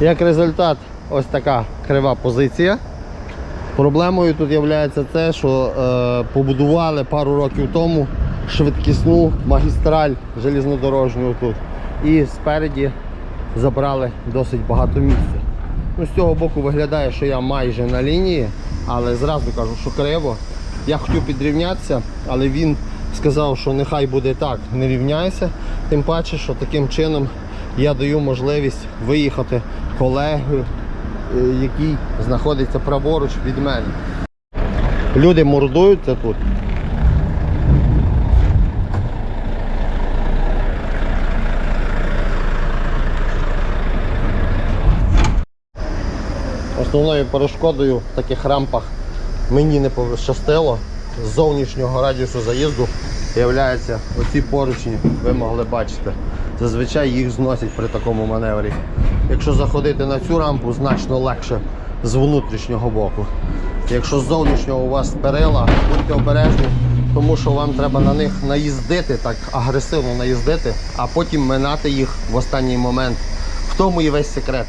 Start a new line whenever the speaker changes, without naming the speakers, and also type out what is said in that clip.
Як результат, ось така крива позиція. Проблемою тут є те, що е, побудували пару років тому швидкісну магістраль железнодорожню тут. І спереді забрали досить багато місця. Ну, з цього боку виглядає, що я майже на лінії, але зразу кажу, що криво. Я хотів підрівнятися, але він сказав, що нехай буде так, не рівняйся. Тим паче, що таким чином я даю можливість виїхати колеги, е, який знаходиться праворуч від мене. Люди мордуються тут. Основною перешкодою в таких рампах мені не пощастило. З зовнішнього радіусу заїзду з'являються оці поручні, ви могли бачити. Зазвичай їх зносять при такому маневрі. Якщо заходити на цю рампу, значно легше з внутрішнього боку. Якщо з зовнішнього у вас перила, будьте обережні, тому що вам треба на них наїздити, так агресивно наїздити, а потім минати їх в останній момент. В тому і весь секрет.